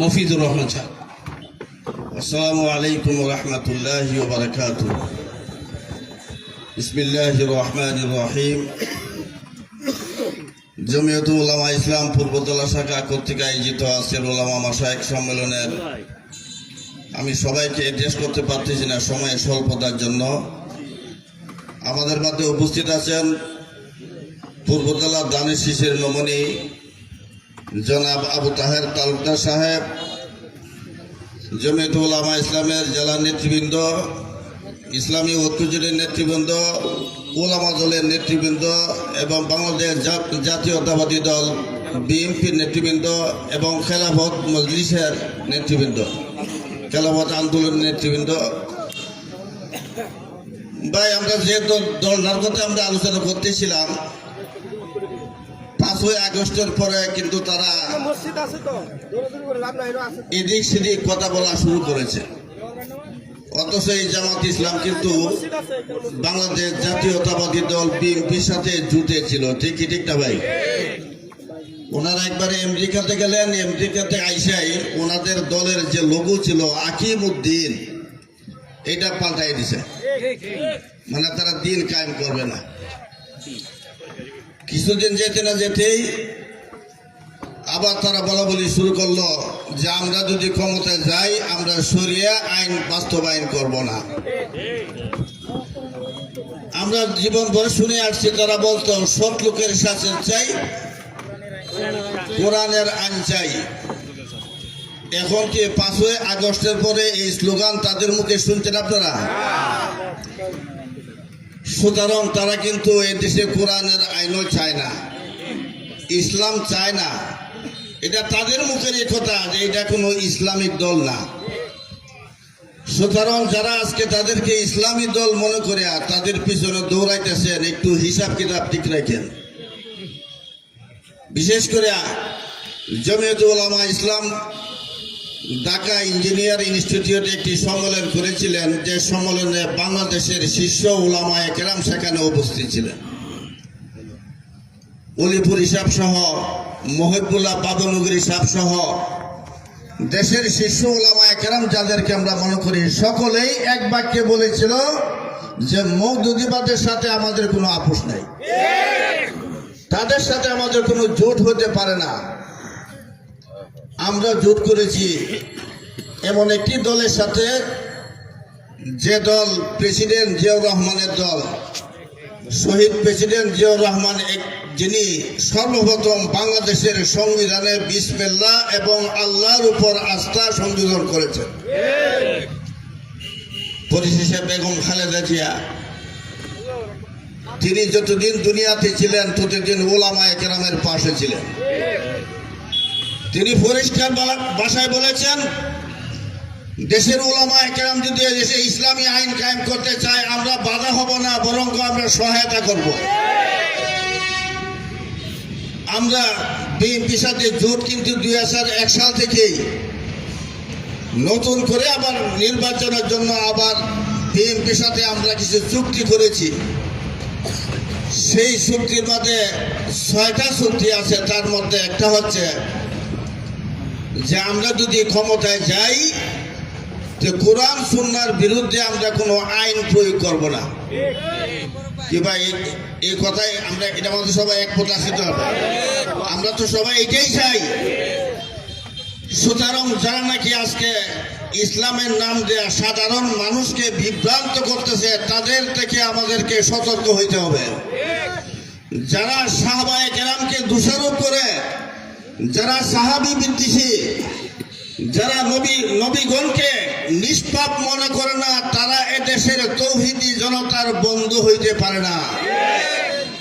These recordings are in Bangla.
মফিজুর রহমান সাহেব। আসসালামু আলাইকুম রহমতুল্লাহ বারকাত বিসমিল্লাহ রহমান রহিম। জমিয়ত উলামা ইসলাম পূর্বতলা শাখা কর্তৃক আয়োজিত আজকের উলামা মাসায়ক সম্মেলনের আমি সবাইকে অ্যাড্রেস করতে পারতেছি না সময়ের স্বল্পতার জন্য। আমাদের মধ্যে উপস্থিত আছেন পূর্বতলা দানের শিশের নমনী জনাব আবু তাহের তালুকদার সাহেব জমিয়ত উলামা ইসলামের জেলা নেতৃবৃন্দ, ইসলামী ঐক্যজোটের নেতৃবৃন্দ ওলামা দলের নেতৃবৃন্দ এবং বাংলাদেশ জাতীয়তাবাদী দল বিএনপির নেতৃবৃন্দ এবং খেলাফত মজলিসের নেতৃবৃন্দ, খেলাফত আন্দোলনের নেতৃবৃন্দ। ভাই, আমরা যে দল কথা আমরা আলোচনা করতেছিলাম পাঁচই আগস্টের পরে কিন্তু তারা এদিক সেদিক কথা বলা শুরু করেছে। অথচ এই জামাত ইসলাম কিন্তু। বাংলাদেশ জাতীয়তাবাদী দল বিএনপির সাথে জুটে ছিল। ঠিক ঠিক না ভাই? ওনারা একবারে আমেরিকাতে গেলেন আমেরিকাতে আইসাই ওনাদের দলের যে লোগো ছিল আকিম উদ্দিন এটা পাল্টাই দিছে। মানে তারা দিন কায়েম করবে না। কিছুদিন যেতে না যেতেই আবার তারা বলা বলি শুরু করল যে আমরা যদি ক্ষমতায় যাই, আমরা সরিয়ে আইন বাস্তবায়ন করব না। আমরা জীবন ভরে শুনে আসছি, তারা বলতো, সৎ লোকের শাসন চাই, কোরআনের আইন চাই। এখন কি পাঁচই আগস্টের পরে এই স্লোগান তাদের মুখে শুনছেন আপনারা? সুতরাং তারা কিন্তু এই দেশে কোরআনের আইনও চায় না, ইসলাম চায় না। এটা তাদের মুখের কথা যে এটা কোনো ইসলামিক দল না। সুতরাং যারা আজকে তাদেরকে ইসলামী দল মনে করে আর তাদের পিছনে দৌড়াইতেছেন, একটু হিসাব কিতাব ঠিক রাখেন। বিশেষ করে জমিয়ত উলামা ইসলাম ঢাকা ইঞ্জিনিয়ার ইনস্টিটিউটে একটি সম্মেলন করেছিলেন, যে সম্মেলনে বাংলাদেশের শীর্ষ উলামা একরাম সেখানে উপস্থিত ছিলেন। অলিপুর হিসাব সহ, মহিবুল্লাহ বাবনগরী সাহ সহ, দেশের শীর্ষ ওলামা একরাম যাদেরকে আমরা মনে করি, সকলেই এক বাক্যে বলেছিল যে, মৌদুদিবাদের সাথে আমাদের কোনো আপোষ নাই। তাদের সাথে আমাদের কোনো জোট হতে পারে না। আমরা জোট করেছি। এমন একটি দলের সাথে যে দল প্রেসিডেন্ট জিয়াউর রহমানের দল, শহীদ প্রেসিডেন্ট জিয়াউর রহমান এক- যিনি সর্বপ্রথম বাংলাদেশের সংবিধানে বিসমেল্লা এবং আল্লাহর উপর আস্থা সংযোজন করেছেন। পরিশেষে বেগম খালেদা জিয়া, তিনি যতদিন দুনিয়াতে ছিলেন, ততদিন ওলামা একরামের পাশে ছিলেন। তিনি পরিষ্কার ভাষায় বলেছেন, দেশের ওলামা একরাম যদি দেশে ইসলামী আইন কায়েম করতে চায়, আমরা বাধা হব না, বরং আমরা সহায়তা করব। আমরা বিএনপির সাথে জোট কিন্তু দুই হাজার এক সাল থেকেই নতুন করে আবার নির্বাচনের জন্য আবার বিএনপির সাথে আমরা কিছু চুক্তি করেছি। সেই চুক্তির মধ্যে ছয়টা চুক্তি আছে, তার মধ্যে একটা হচ্ছে যে আমরা যদি ক্ষমতায় যাই, যে কোরআন সুন্নার বিরুদ্ধে আমরা কোনো আইন প্রয়োগ করব না। কি ভাই, এই- কথাই আমরা, এটা মধ্যে সবাই এক প্রকাশিত হবে আমরা তো সবাই এটাই চাই। সুতরাং যারা নাকি আজকে ইসলামের নাম দেয়া সাধারণ মানুষকে বিভ্রান্ত করতেছে, তাদের থেকে আমাদেরকে সতর্ক হইতে হবে। যারা সাহাবায়ে কেরামকে দোষারোপ করে যারা সাহাবি বিদ্বেষী, যারা নবী, নবীগণকে নিষ্পাপ মনে করে না, তারা এদেশের তৌহিদি জনতার বন্ধু হইতে পারে না।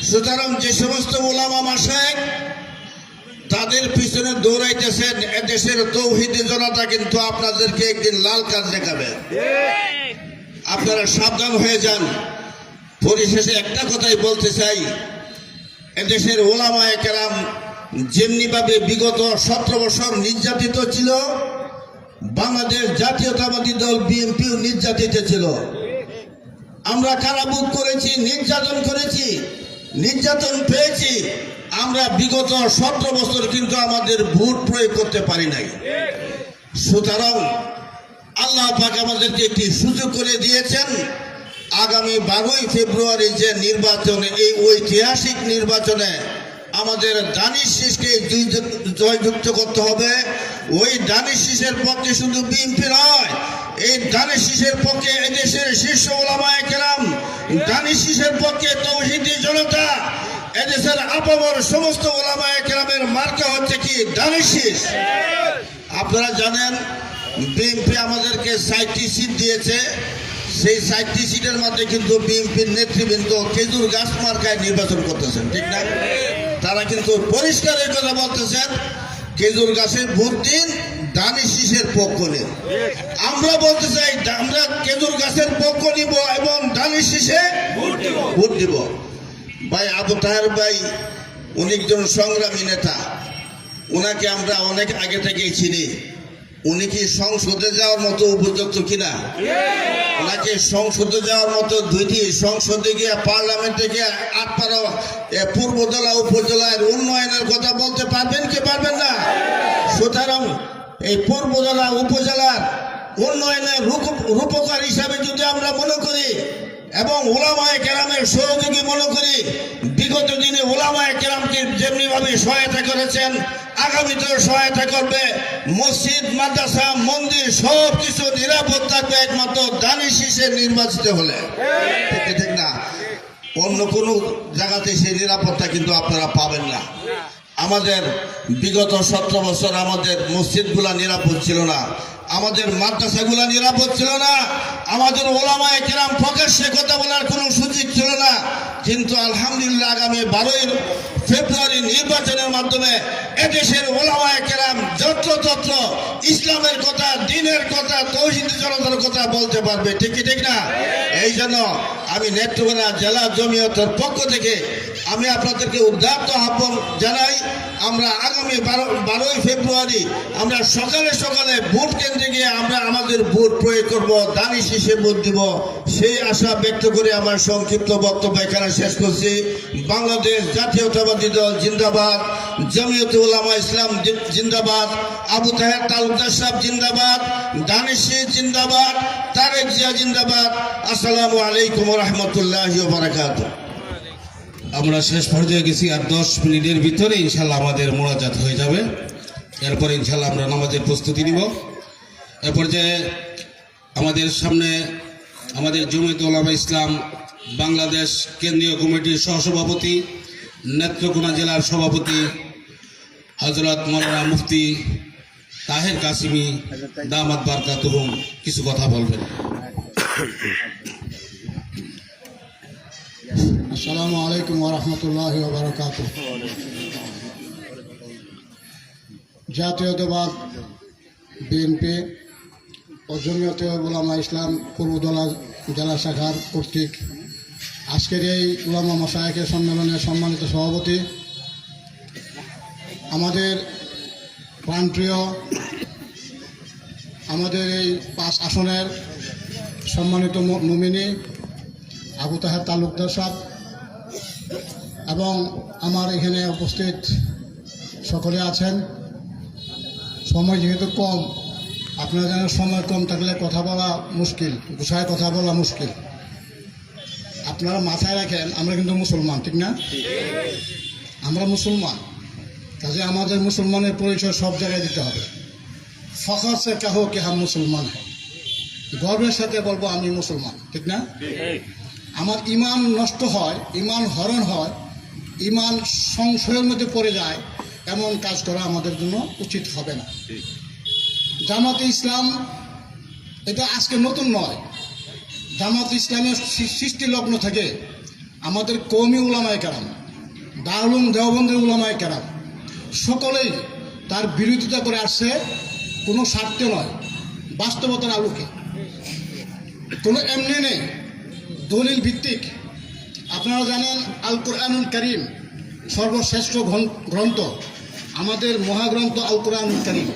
সুতরাং যে সমস্ত ওলামা মাসায় তাদের পিছনে দৌড়াইতেছেন, এদেশের তৌহিদি জনতা কিন্তু আপনাদেরকে একদিন লাল কাজ দেখাবে। আপনারা সাবধান হয়ে যান। পরিশেষে একটা কথাই বলতে চাই, এদেশের ওলামা কেরাম যেমনিভাবে বিগত সতেরো বছর নির্যাতিত ছিল, বাংলাদেশ জাতীয়তাবাদী দল বিএনপিও নির্যাতিত ছিল। আমরা কারাভোগ করেছি, নির্যাতন করেছি, নির্যাতন পেয়েছি। আমরা বিগত সতেরো বছর কিন্তু আমাদের ভোট প্রয়োগ করতে পারি নাই। সুতরাং আল্লাহ পাক আমাদেরকে একটি সুযোগ করে দিয়েছেন, আগামী বারোই ফেব্রুয়ারি যে নির্বাচনে, এই ঐতিহাসিক নির্বাচনে আমাদের দানিশ শীষকে জয়যুক্ত- করতে হবে। ওই দানিশ শীষের পক্ষে শুধু বিএনপি নয়, এই শীষের পক্ষে এদেশের শীর্ষ ওলামায় কেরাম শীষের পক্ষে তৌহিদি জনতা, এদেশের আপামর সমস্ত ওলামায় কেরামের মার্কা হচ্ছে কি শীষ। আপনারা জানেন, বিএনপি আমাদেরকে সাইটটি সিট দিয়েছে। সেই সাইটটি সিটের মধ্যে কিন্তু বিএনপির নেতৃবৃন্দ খেজুর গাছ মার্কায় নির্বাচন করতেছেন, ঠিক না? তারা কিন্তু পরিষ্কার এই কথা বলতেছেন, খেজুর গাছের ভোট দিন, দানি শীষের পক্ষ নিন। আমরা বলতে চাই, আমরা খেজুর গাছের পক্ষ নিব এবং দানি শীষে ভোট দিব। ভাই, আবু তাহার ভাই, উনি একজন সংগ্রামী নেতা। ওনাকে আমরা অনেক আগে থেকেই চিনি। উনি কি সংসদে যাওয়ার মতো উপযুক্ত কিনা? ওনাকে সংসদে যাওয়ার মতো দুইটি সংসদে গিয়ে পার্লামেন্টে গিয়ে আটপাড়া এ, পূর্বজেলা উপজেলার উন্নয়নের কথা বলতে পারবেন কি পারবেন না? সুতরাং এই পূর্বজেলা উপজেলার উন্নয়নের রূপ- রূপকার হিসাবে যদি আমরা মনে করি এবং ওলামায় কেরামের সহযোগী মনে করি বিগত দিনে ওলামায় কেরামকে যেমনিভাবে সহায়তা করেছেন আগামীতেও সহায়তা করবে। মসজিদ, মাদ্রাসা, মন্দির সব কিছু নিরাপদ থাকবে একমাত্র দানি শীষে নির্বাচিত হলে। ঠিক না? অন্য কোনো জায়গাতে সেই নিরাপত্তা কিন্তু আপনারা পাবেন না। আমাদের বিগত সতেরো বছর আমাদের মসজিদগুলা নিরাপদ ছিল না। আমাদের মাদ্রাসাগুলা নিরাপদ ছিল না, আমাদের ওলামায় কেরাম প্রকাশ্যে কথা বলার কোনো সুযোগ ছিল না। কিন্তু আলহামদুলিল্লাহ আগামী বারোই ফেব্রুয়ারি নির্বাচনের মাধ্যমে এদেশের ওলামায় কেরাম যত্রতত্র ইসলামের কথা, দিনের কথা, তৌহিদ জনতার কথা বলতে পারবে। ঠিকই ঠিক না? এই জন্য আমি নেত্রকোনা জেলা জমিয়তের পক্ষ থেকে আমি আপনাদেরকে উদ্যাপ্ত আহ্বান জানাই। আমরা আগামী বারো বারোই ফেব্রুয়ারি আমরা সকালে সকালে ভোট কেন্দ্রে গিয়ে আমরা আমাদের ভোট প্রয়োগ করব দানি শীষে ভোট দিব। সেই আশা ব্যক্ত করে আমার সংক্ষিপ্ত বক্তব্য এখানে শেষ করছি। বাংলাদেশ জাতীয়তাবাদী দল জিন্দাবাদ জমিয়ত উলামা ইসলাম জিন্দাবাদ, আবু তাহের তালুকদার সাহেব জিন্দাবাদ, দানিশ জিন্দাবাদ, তারেক জিয়া জিন্দাবাদ। আসসালামু আলাইকুম রহমতুল্লাহ বারাকাত আমরা শেষ পর্যায়ে গেছি আর দশ মিনিটের ভিতরে ইনশাল্লাহ আমাদের মোনাজাত হয়ে যাবে। এরপরে ইনশাল্লাহ আমরা নামাজের প্রস্তুতি নিব। এ পর্যায়ে আমাদের সামনে আমাদের জমিয়ত ওলামা ইসলাম, বাংলাদেশ কেন্দ্রীয় কমিটির সহসভাপতি, নেত্রকোনা জেলার সভাপতি হজরত মৌলানা মুফতি তাহের কাসিমি, দামাত বারকাতুহুম কিছু কথা বলবেন। আসসালামু আলাইকুম ওরহমতুল্লাহ বারকাত জাতীয়তাবাদ বিএনপি জমিয়ত উলামা ইসলাম পূর্বদলা জেলা শাখার কর্তৃক আজকের এই উলামা মশায়কের সম্মেলনের সম্মানিত সভাপতি। আমাদের প্রাণপ্রিয়, আমাদের এই পাঁচ আসনের সম্মানিত নমিনী আবু তাহের তালুকদার সাহেব এবং আমার এখানে উপস্থিত সকলে আছেন। সময় যেহেতু কম আপনারা জানেন সময় কম থাকলে কথা বলা মুশকিল, গুছায় কথা বলা মুশকিল। আপনারা মাথায় রাখেন, আমরা কিন্তু মুসলমান, ঠিক না? আমরা মুসলমান। কাজে আমাদের মুসলমানের পরিচয় সব জায়গায় দিতে হবে। ফখর সে কাহো কে হাম মুসলমান গর্বের সাথে বলব, আমি মুসলমান, ঠিক না? আমার ইমান নষ্ট হয়, ইমান হরণ হয়, ইমান সংশয়ের মধ্যে পড়ে যায়, এমন কাজ করা আমাদের জন্য উচিত হবে না। জামাতে ইসলাম, এটা আজকে নতুন নয়। জামাত ইসলামের সৃষ্টি লগ্ন থেকে আমাদের কৌমি উলামায় কেরাম দারুম দেওবন্দের উলামায় কেরাম, সকলেই তার বিরোধিতা করে আসছে, কোনো স্বার্থে নয়, বাস্তবতার আলোকে। কোনো এমনি নেই, দলিল ভিত্তিক। আপনারা জানেন, আল কোরআনুল করিম, সর্বশ্রেষ্ঠ গ্রন্থ। আমাদের মহাগ্রন্থ আল কোরআনুল করিম।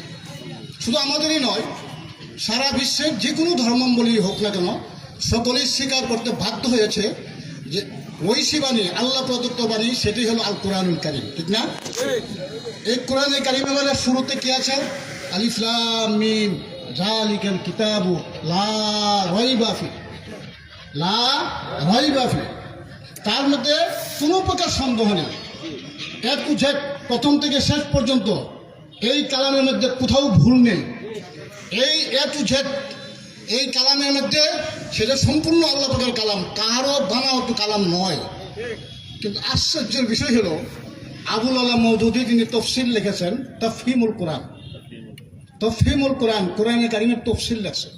শুধু আমাদেরই নয়, সারা বিশ্বের যে কোনো ধর্মাবলী হোক না কেন, সকলেই স্বীকার করতে বাধ্য হয়েছে যে ঐশী বাণী, আল্লাহ প্রদত্ত বাণী, সেটি হলো আল কোরআনুল কারিম, ঠিক না? এই কোরআনে কারিমে মানে শুরুতে কি আছে? আলিফলাম মিম জালিকাল কিতাবু, লা রাইবা ফি, লা রাইবা ফি। তার মধ্যে কোনো প্রকার সন্দেহ নেই। এক টু প্রথম থেকে শেষ পর্যন্ত এই কালামের মধ্যে কোথাও ভুল নেই। এই এ টু জেড এই কালামের মধ্যে সেটা সম্পূর্ণ আল্লাহ পাকের কালাম কারও বানাওয়াট কালাম নয়। কিন্তু আশ্চর্যের বিষয় হলো, আবুল আলাহ মৌদুদি তিনি তফসিল লিখেছেন, তফহিমুল কোরআন। তফহিমুল কোরআন, কোরআনে কারিমের তফসিল লেখছেন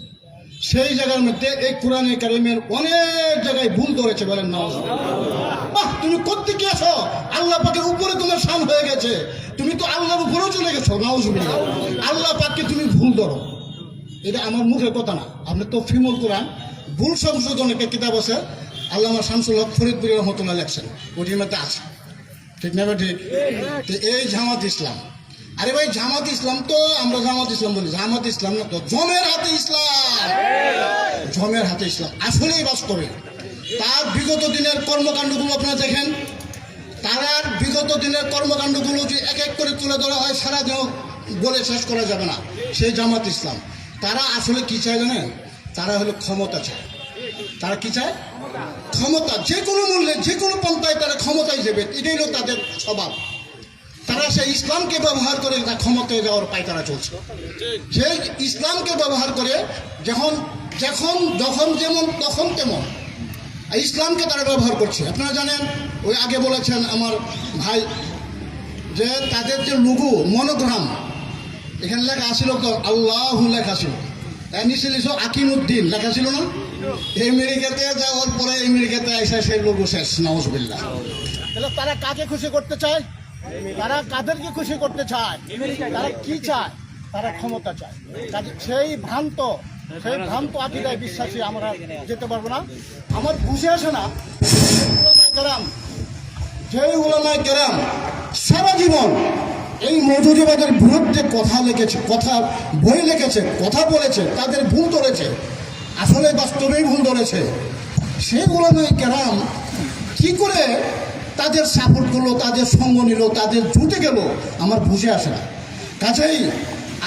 সেই জায়গার মধ্যে এই কোরআনে কারিমের অনেক জায়গায় ভুল ধরেছে বলেন নওয়াজ বাহ, তুমি কোথেকে আছো আল্লাহ পাকের উপরে তোমার শান হয়ে গেছে। তুমি তো আল্লাহর উপরেও চলে গেছো, নাউজুবিল্লাহ। আল্লাহ পাককে তুমি ভুল ধরো। এটা আমার মুখের কথা না। আপনি তো ফিমুল কোরআন, ভুল সংশোধন একটা কিতাব আছে, আল্লামা শামসুল হক ফরিদপুরি রহমতুল্লাহ লেখছেন। ওটির মধ্যে আছে। ঠিক না ঠিক তো এই জামাত ইসলাম। আরে ভাই, জামাত ইসলাম তো আমরা জামাত ইসলাম বলি। জামাত ইসলাম না তো জমের হাতে ইসলাম। জমের হাতে ইসলাম। আসলেই বাস্তবে। তার বিগত দিনের কর্মকাণ্ডগুলো আপনারা দেখেন। তারার বিগত দিনের কর্মকাণ্ডগুলো যে এক এক করে তুলে ধরা হয়, সারা দিন বলে শেষ করা যাবে না। সেই জামাত ইসলাম। তারা আসলে কি চায় জানেন? তারা হলো ক্ষমতা চায়। তারা কি চায়? ক্ষমতা। যে কোনো মূল্যে, যে কোনো পন্থায় তারা ক্ষমতায় যাবে। এটাই হলো তাদের স্বভাব। তারা সেই ইসলামকে ব্যবহার করে তা ক্ষমতায় যাওয়ার পায়তারা চলছে। সেই ইসলামকে ব্যবহার করে যখন যখন যখন যেমন, তখন তেমন ইসলামকে তারা ব্যবহার করছে। আপনারা জানেন, ওই আগে বলেছেন আমার ভাই যে তাদের যে লুগু, মনোগ্রাম, এখানে লেখা আসিল তো, আল্লাহ লেখা ছিল এর নিচে লিখো লেখা ছিল না? আমেরিকাতে যাওয়ার পরে আমেরিকাতে এসে সেই লোগো শেষ নওয়াজবিল্লাহ তারা কাকে খুশি করতে চায়? তারা কাদেরকে খুশি করতে চায়? তারা কি চায়? তারা ক্ষমতা চায়। সেই ভ্রান্ত সেই ভ্রান্ত আকিদায় বিশ্বাসী, আমরা যেতে পারব না। আমার বুঝে আসে না কেরাম, যেই উলামায়ে কেরাম সারা জীবন এই মধুজবাদের বিরুদ্ধে কথা লিখেছে, কথা বই লিখেছে, কথা বলেছে, তাদের ভুল ধরেছে, আসলে বাস্তবেই ভুল ধরেছে। সেই উলামায়ে কেরাম কি করে তাদের সাপোর্ট করল, তাদের সঙ্গ নিল, তাদের জুটে গেল, আমার বুঝে আসে না। কাজেই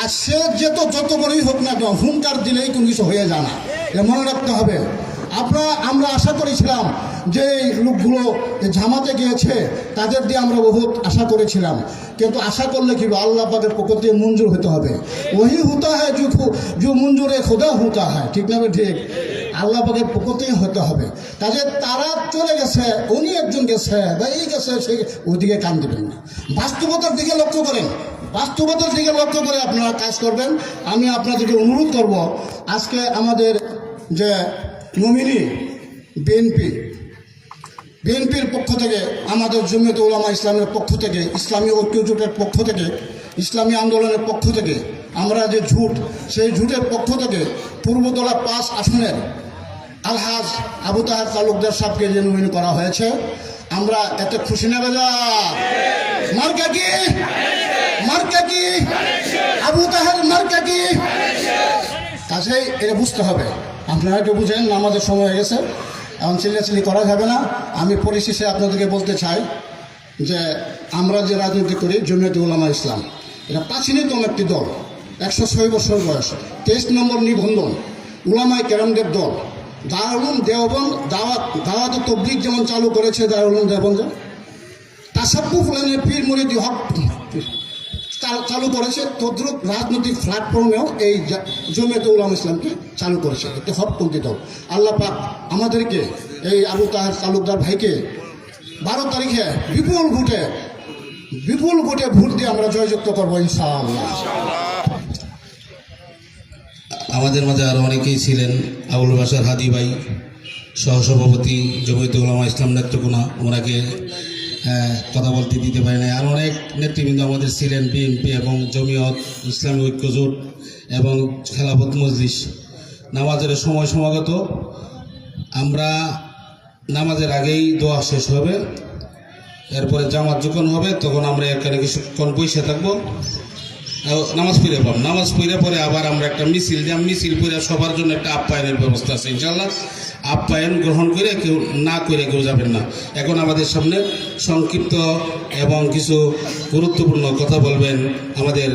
আর সে যেত যত বড়ই হোক না কেন, হুঙ্কার দিলেই কোনো কিছু হয়ে যায় না। এটা মনে রাখতে হবে। আপনারা, আমরা আশা করেছিলাম যে লোকগুলো যে জামাতে গিয়েছে, তাদের দিয়ে আমরা বহুত আশা করেছিলাম। কিন্তু আশা করলে কি? আল্লাহ পাকের পক্ষ থেকে মঞ্জুর হতে হবে। ওহি হুতা হয় যে যে মঞ্জুরে খোদা হুতা হয় ঠিক না ঠিক? আল্লাহ পাকের পক্ষ থেকে হতে হবে। কাজে তারা চলে গেছে, উনি একজন গেছে, বা এই গেছে, সে ওইদিকে কান দিবেন না। বাস্তবতার দিকে লক্ষ্য করেন। বাস্তবতার দিকে লক্ষ্য করে আপনারা কাজ করবেন। আমি আপনাদেরকে অনুরোধ করব, আজকে আমাদের যে নমিনি, বিএনপি, বিএনপির পক্ষ থেকে, আমাদের জমিয়ত উলামা ইসলামের পক্ষ থেকে, ইসলামী ঐক্য জোটের পক্ষ থেকে, ইসলামী আন্দোলনের পক্ষ থেকে, আমরা যে ঝুট, সেই ঝুটের পক্ষ থেকে পূর্বতলা পাঁচ আসনের আলহাজ আবু তাহার তালুকদার সাহেবকে যে নমিন করা হয়েছে, আমরা এতে খুশি না বেজা মার্কা কি? মার্কা আবু তাহার মার্কা কি কাছেই এটা বুঝতে হবে। আপনারা একটু বুঝেন আমাদের সময় হয়ে গেছে। এখন চিল্লাচিল্লি করা যাবে না। আমি পরিশেষে আপনাদেরকে বলতে চাই যে আমরা যে রাজনীতি করি জমিয়ত উলামা ইসলাম, এটা প্রাচীনতম একটি দল, একশো ছয় বছর বয়স। তেইশ নম্বর নিবন্ধন উলামাই কেরামদের দল। দারুল দেওবন্দ, দাওয়াত দাওয়াত তবলিক যেমন চালু করেছে দারুল দেওবন্দ তাসাব্বুফ লাইনের পীর মুরিদি হক চাল- করেছে, তদ্রুপ রাজনৈতিক প্ল্যাটফর্মেও এই জমিয়তে উলাম ইসলামকে চালু করেছে। একটি হকপন্থী দল আল্লাহ পাক আমাদেরকে এই আবু তাহের তালুকদার ভাইকে বারো তারিখে বিপুল ভোটে বিপুল ভোটে ভোট দিয়ে আমরা জয়যুক্ত করব ইনশাআল্লাহ। আমাদের মাঝে আরও অনেকেই ছিলেন। আবুল বাসার হাদি ভাই, সহসভাপতি জমিয়ত উলামা ইসলাম নেত্রকোনা, ওনাকে কথা বলতে দিতে পারি না আর অনেক নেতৃবৃন্দ আমাদের ছিলেন, বিএনপি এবং জমিয়ত, ইসলামী ঐক্যজোট এবং খেলাফত মজলিস। নামাজের সময় সমাগত। আমরা নামাজের আগেই দোয়া শেষ হবে। এরপরে জামাত যখন হবে, তখন আমরা এখানে কিছুক্ষণ বসে থাকব। নামাজ পড়ে পাব নামাজ পড়ে পরে আবার আমরা একটা মিছিল দিলাম মিছিল পড়ে সবার জন্য একটা আপ্যায়নের ব্যবস্থা আছে ইনশাল্লাহ আপ্যায়ন গ্রহণ করে কেউ না করে কেউ যাবেন না। এখন আমাদের সামনে সংক্ষিপ্ত এবং কিছু গুরুত্বপূর্ণ কথা বলবেন আমাদের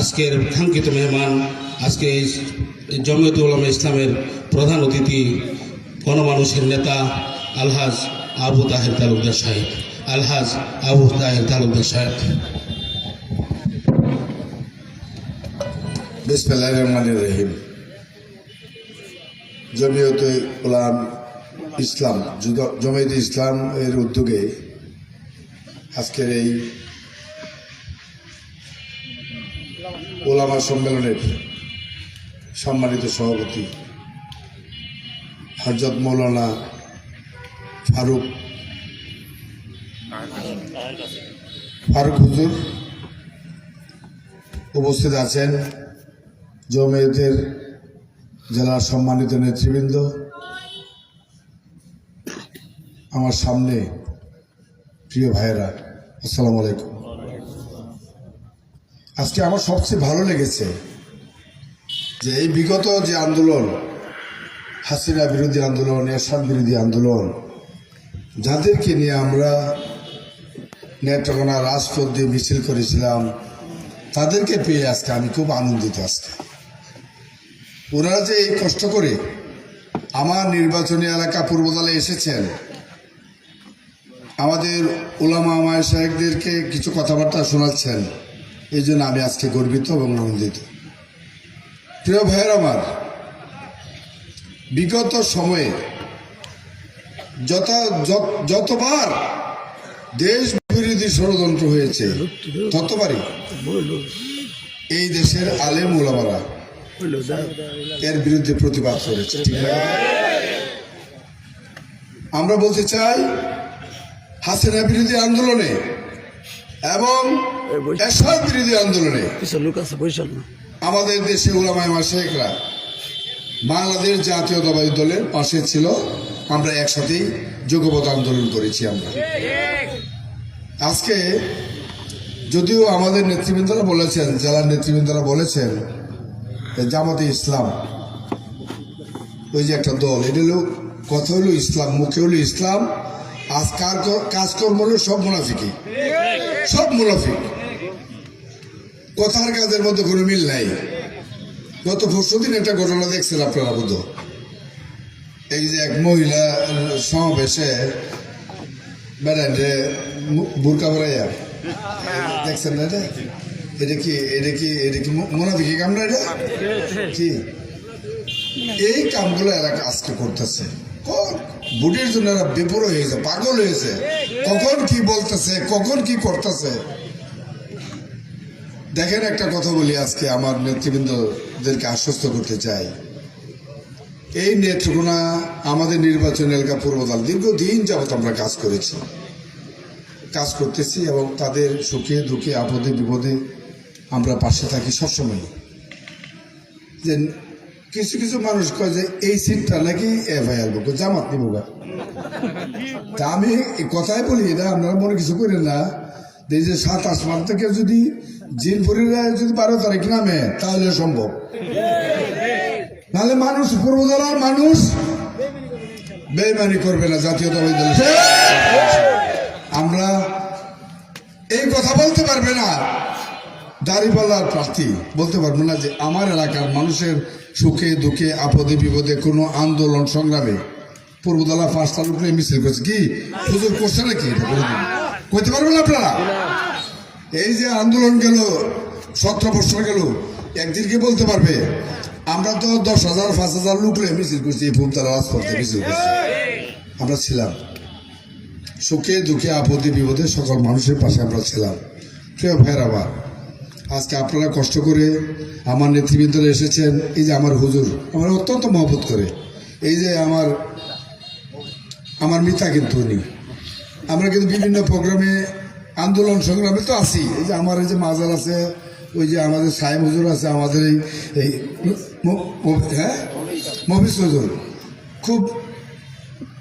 আজকের কাঙ্ক্ষিত মেহমান, আজকে জমিয়ত উলামা ইসলামের প্রধান অতিথি, গণমানুষের নেতা, আলহাজ আবু তাহের তালুকদার সাহেব। আলহাজ আবু তাহের তালুকদার সাহেব। বিসমিল্লাহির রহমানির রহিম। জমিয়তে উলাম ইসলাম জমিয়তে ইসলাম এর উদ্যোগে আজকের এই ওলামা সম্মেলনের সম্মানিত সভাপতি হরজত মৌলানা ফারুক ফারুক হুজুর উপস্থিত আছেন। জমিয়তের জেলার সম্মানিত নেতৃবৃন্দ, আমার সামনে প্রিয় ভাইয়েরা, আসসালামু আলাইকুম। আজকে আমার সবচেয়ে ভালো লেগেছে যে এই বিগত যে আন্দোলন, হাসিনা বিরোধী আন্দোলন, এরশাদ বিরোধী আন্দোলন, যাদেরকে নিয়ে আমরা নেত্রকোনা রাজপথ দিয়ে মিছিল করেছিলাম, তাদেরকে পেয়ে আজকে আমি খুব আনন্দিত আজকে। ওনারা যে এই কষ্ট করে আমার নির্বাচনী এলাকা পূর্বদলে এসেছেন, আমাদের ওলামা আমায় সাহেবদেরকে কিছু কথাবার্তা শোনাচ্ছেন, এই জন্য আমি আজকে গর্বিত এবং আনন্দিত। প্রিয় ভাইয়ের আমার, বিগত সময়ে যত- যতবার দেশ বিরোধী ষড়যন্ত্র হয়েছে, ততবারই এই দেশের আলেম ওলামারা এর বিরুদ্ধে প্রতিবাদ করেছে ঠিক আমরা বলতে চাই হাসিনা বিরোধী আন্দোলনে এবং বিরোধী আন্দোলনে আমাদের দেশে ওলামায় মাসেকরা বাংলাদেশ জাতীয়তাবাদী দলের পাশে ছিল আমরা একসাথেই যোগবত আন্দোলন করেছি আমরা। আজকে যদিও আমাদের নেতৃবৃন্দরা বলেছেন জেলার নেতৃবৃন্দরা বলেছেন জামাতে ইসলাম। ওই যে একটা দল, এটা হলো কথা হলো ইসলাম, মুখে হলো ইসলাম, আজ কার কাজকর্ম হলো সব মুনাফিকি সব মুনাফিক। কথার কাজের মধ্যে কোনো মিল নাই। গত পরশু দিন একটা ঘটনা দেখছেন আপনারা বোধ? এই যে এক মহিলা সমাবেশে বেড়ান মু- বুরকা বেড়াইয়া দেখছেন না এটা? এটা কি এটা কি এটা কি মোনাফিকি কাম না এটা? কি? এই কামগুলো এরা আজকে করতেছে। বুটের জন্য এরা বেপর হয়েছে, পাগল হয়েছে। কখন কি বলতেছে, কখন কি করতেছে? দেখেন একটা কথা বলি আজকে আমার নেতৃবৃন্দদেরকে আশ্বস্ত করতে চাই। এই নেত্রকোনা আমাদের নির্বাচন এলাকা পূর্বদল, দীর্ঘদিন যাবত আমরা কাজ করেছি। কাজ করতেছি এবং তাদের সুখে দুঃখে, আপদে বিপদে আমরা পাশে থাকি সবসময়। যে কিছু কিছু মানুষ কয় যে, এই সিটটা নাকি এফআইআর বুক জামাত নিব। তা আমি কথাই বলি এটা আপনারা মনে কিছু করেন না। এই যে সাত আসমান থেকে যদি জিনপুরের যদি বারো তারিখ নামে, তাহলে সম্ভব। নাহলে মানুষ পূর্বদলার মানুষ বেইমানি করবে না জাতীয়তাবাদী দল আমরা এই কথা বলতে পারবে না। দাঁড়িপাল্লার প্রার্থী বলতে পারব না যে আমার এলাকার মানুষের সুখে, দুঃখে, আপদে, বিপদে কোনো আন্দোলন সংগ্রামে পূর্বদলা ফার্স্ট তালুকলে মিছিল করছে। কি? হুজুর করছে নাকি? কইতে পারবেন আপনারা? এই যে আন্দোলন গেল, সতেরো বছর গেল একদিনকে বলতে পারবে? আমরা তো দশ হাজার, পাঁচ হাজার লোকলে মিছিল করছি, এই ফুলতলা রাজপথে মিছিল করছি। আমরা ছিলাম। সুখে, দুঃখে, আপদে, বিপদে সকল মানুষের পাশে আমরা ছিলাম। প্রিয় ভাইয়ের আবার আজকে আপনারা কষ্ট করে আমার নেতৃবৃন্দরা এসেছেন, এই যে আমার হুজুর, আমার অত্যন্ত মহব্বত করে। এই যে আমার আমার মিতা কিন্তু উনি। আমরা কিন্তু বিভিন্ন প্রোগ্রামে, আন্দোলন সংগ্রামে তো আছি। এই যে আমার এই যে মাজার আছে, ওই যে আমাদের সাহেব হুজুর আছে, আমাদের এই এই হ্যাঁ? মফিস হুজুর। খুব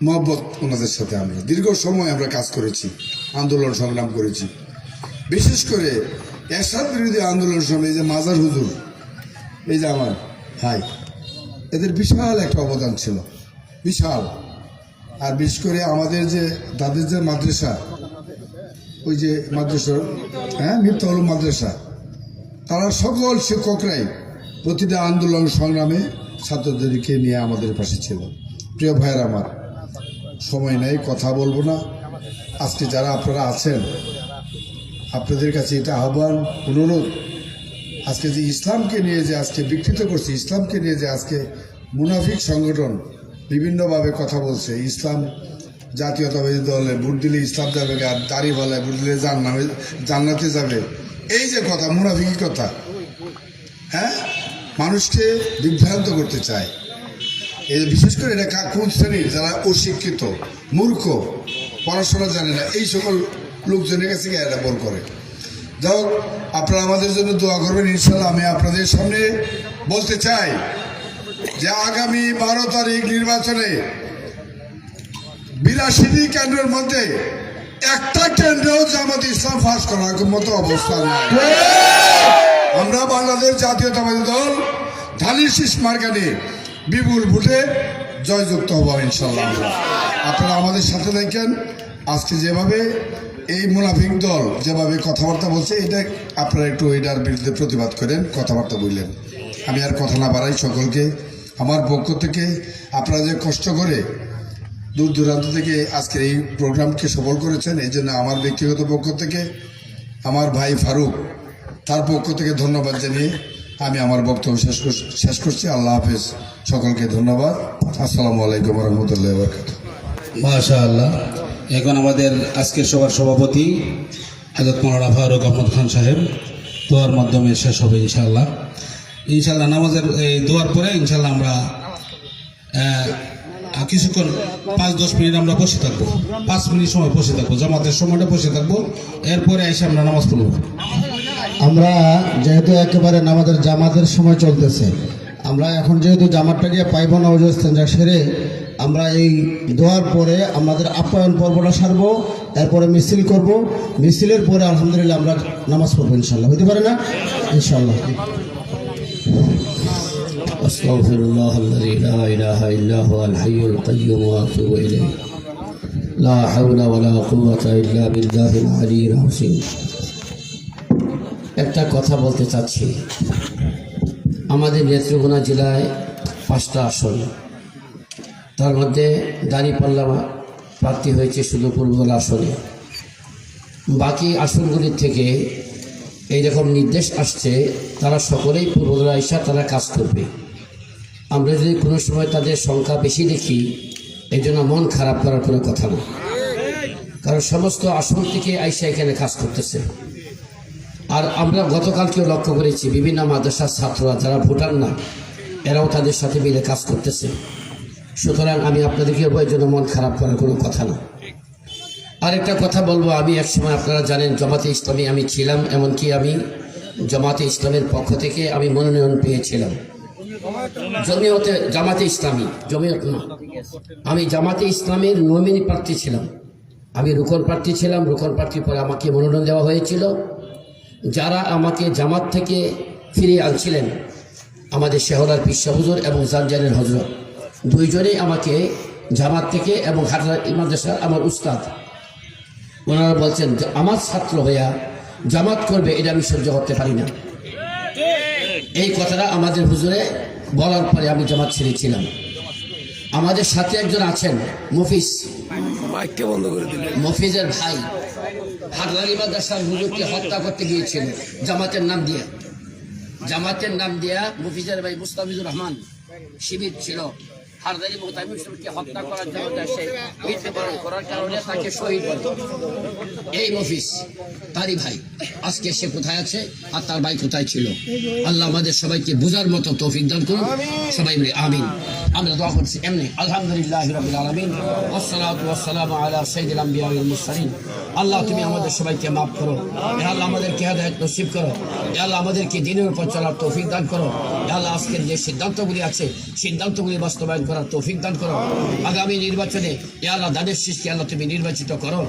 মহব্বত ওনাদের সাথে আমরা। দীর্ঘ সময় আমরা কাজ করেছি, আন্দোলন সংগ্রাম করেছি। বিশেষ করে এরশাদ বিরোধী আন্দোলনের সময় যে মাজার হুজুর, এই যে আমার ভাই, এদের বিশাল একটা অবদান ছিল, বিশাল। আর বিশেষ করে আমাদের যে তাদের যে মাদ্রাসা, ওই যে মাদ্রাসা হ্যাঁ মির্তাউল মাদ্রাসা, তারা সকল শিক্ষকরাই প্রতিটা আন্দোলন সংগ্রামে ছাত্রদেরকে নিয়ে আমাদের পাশে ছিল। প্রিয় ভাইয়ের আমার, সময় নেই, কথা বলব না। আজকে যারা আপনারা আছেন আপনাদের কাছে এটা আহ্বান, অনুরোধ। আজকে যে ইসলামকে নিয়ে যে আজকে বিকৃত করছে, ইসলামকে নিয়ে যে আজকে মুনাফিক সংগঠন বিভিন্নভাবে কথা বলছে, ইসলাম জাতীয়তাবাদী দলে ভোট দিলে ইসলাম যাবে, আর দাড়ি বলায় ভোট দিলে জান্নামে জান্নাতে যাবে। এই যে কথা মুনাফিকি কথা। হ্যাঁ? মানুষকে বিভ্রান্ত করতে চায়। এই বিশেষ করে এটা কোন শ্রেণির? যারা অশিক্ষিত, মূর্খ, পড়াশোনা জানে না, এই সকল লোকজনের কাছে এটা বল করে। যাই হোক, আপনারা আমাদের জন্য দোয়া করবেন ইনশাল্লাহ আমি আপনাদের সামনে বলতে চাই যে আগামী বারো তারিখ নির্বাচনে বিরাশিটি কেন্দ্রের মধ্যে একটা কেন্দ্রেও জামাত ইসলাম ফাঁস করার মতো অবস্থা আমরা বাংলাদেশ জাতীয়তাবাদী দল ধানের শীষ মার্কানে, বিপুল ভোটে জয়যুক্ত হব ইনশাল্লাহ আপনারা আমাদের সাথে দেখেন আজকে যেভাবে এই মুনাফিক দল যেভাবে কথাবার্তা বলছে, এটা আপনারা একটু এটার বিরুদ্ধে প্রতিবাদ করেন, কথাবার্তা বললেন। আমি আর কথা না বাড়াই সকলকে। আমার পক্ষ থেকে আপনারা যে কষ্ট করে দূর দূরান্ত থেকে আজকের এই প্রোগ্রামকে সফল করেছেন, এই জন্য আমার ব্যক্তিগত পক্ষ থেকে, আমার ভাই ফারুক, তার পক্ষ থেকে ধন্যবাদ জানিয়ে আমি আমার বক্তব্য শেষ শেষ করছি। আল্লাহ হাফেজ। সকলকে ধন্যবাদ। আসসালামু আলাইকুম রহমতুল্লাহ বরকাত মাশা আল্লাহ এখন আমাদের আজকের সভার সভাপতি হাজরত মৌলানা ফারুক আহমদ খান সাহেব, দোয়ার মাধ্যমে শেষ হবে ইনশাআল্লাহ। ইনশাআল্লাহ নামাজের, এই দোয়ার পরে ইনশাআল্লাহ আমরা কিছুক্ষণ পাঁচ দশ মিনিট আমরা বসে থাকব। পাঁচ মিনিট সময় বসে থাকব, জামাতের সময়টা বসে থাকব। এরপরে এসে আমরা নামাজ পড়ব। আমরা যেহেতু একেবারে আমাদের জামাতের সময় চলতেছে, আমরা এখন যেহেতু জামাতটাকে পাইব না ওজস্তেঞ্জা সেরে আমরা এই দোয়ার পরে আমাদের আপ্যায়ন পর্বটা সারবো, এরপরে মিছিল করব। মিছিলের পরে আলহামদুলিল্লাহ আমরা নামাজ পড়ব ইনশাল্লাহ হইতে পারে না? ইনশাল্লাহ أستغفر الله الذي لا إله إلا هو الحي القيوم وأتوب إليه لا حول ولا قوة إلا بالله العلي العظيم একটা কথা বলতে চাচ্ছি। আমাদের নেত্রকোনা জেলায় পাঁচটা আসন। তার মধ্যে দাঁড়িপাল্লা প্রার্থী হয়েছে শুধু পূর্বদল আসনে। বাকি আসনগুলির থেকে এই রকম নির্দেশ আসছে, তারা সকলেই পূর্বদলা এসা তারা কাজ করবে। আমরা যদি কোনো সময় তাদের সংখ্যা বেশি দেখি এই জন্য মন খারাপ করার কোনো কথা না। কারণ সমস্ত আসন থেকে আইসা এখানে কাজ করতেছে। আর আমরা গতকালকেও লক্ষ্য করেছি, বিভিন্ন মাদ্রাসার ছাত্ররা, যারা ভোটার না, এরাও তাদের সাথে মিলে কাজ করতেছে। সুতরাং আমি আপনাদেরকে বইয়ের জন্য মন খারাপ করার কোনো কথা না। আরেকটা কথা বলব, আমি একসময় আপনারা জানেন জমাতে ইসলামী আমি ছিলাম, এমনকি আমি জমাতে ইসলামের পক্ষ থেকে আমি মনোনয়ন পেয়েছিলাম। জমিয়তে জামাতে ইসলামী জমিয়ত না। আমি জামাতে ইসলামের নমিনি প্রার্থী ছিলাম। আমি রুকন প্রার্থী ছিলাম, রুকন প্রার্থীর পরে আমাকে মনোনয়ন দেওয়া হয়েছিল। যারা আমাকে জামাত থেকে ফিরিয়ে আনছিলেন, আমাদের শেহরার পিসা হুজুর এবং জানজানের হজরত। দুইজনেই আমাকে জামাত থেকে এবং হাটরা মাদ্রাসার আমার উস্তাদ। ওনারা বলছেন যে আমার ছাত্র হইয়া জামাত করবে এটা আমি সহ্য করতে পারি না। এই কথাটা আমাদের হুজুরে বলার পরে আমি জামাত ছেড়েছিলাম। আমাদের সাথে একজন আছেন মফিজ। মফিজের ভাই। হাটলারি মাদ্রাসার হুজুরকে হত্যা করতে গিয়েছিল জামাতের নাম দিয়ে। জামাতের নাম দিয়া মফিজের ভাই মুস্তাফিজুর রহমান শিবির ছিল। হারদারি হত্যা করার জন্য সে মৃত্যুবরণ করার কারণে তাকে শহীদ বলে এই তারই ভাই, আজকে সে কোথায় আছে আর তার ভাই কোথায় ছিল? আল্লাহ আমাদের সবাইকে বোঝার মতো তৌফিক দান করুন সবাই বলে, আমিন। আমরা দোয়া করছি, এমনি। আলহামদুলিল্লাহ রাবিল আলামিন। ওয়াসসালাতু ওয়াসসালামু আলা সাইয়্যিদিল আমবিয়া মুরসালিন। আল্লাহ তুমি আমাদের সবাইকে মাফ করো হে আল্লাহ আমাদেরকে হেদায়েত নসিব করো হে আল্লাহ আমাদেরকে দিনের উপর চলার তৌফিক দান করো হে আল্লাহ আজকের যে সিদ্ধান্তগুলি আছে সিদ্ধান্তগুলি বাস্তবায়ন করার তৌফিক দান করো আগামী নির্বাচনে হে আল্লাহ দানের শীষকে আল্লাহ তুমি নির্বাচিত করো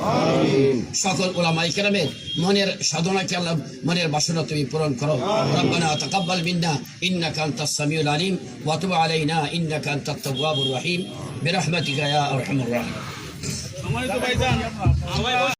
সকল ওলামাই কেরামের মনের সাধনাকে আল্লাহ মনের বাসনা তুমি পূরণ করো রব্বানা তাকাব্বাল মিন্না ইন্নাকা আনতাস সামিউল আলিম ওয়া তুব আলাইনা ইন্নাকা আনতাত তাওয়াবুর রহিম برحمتك يا أرحم الراحمين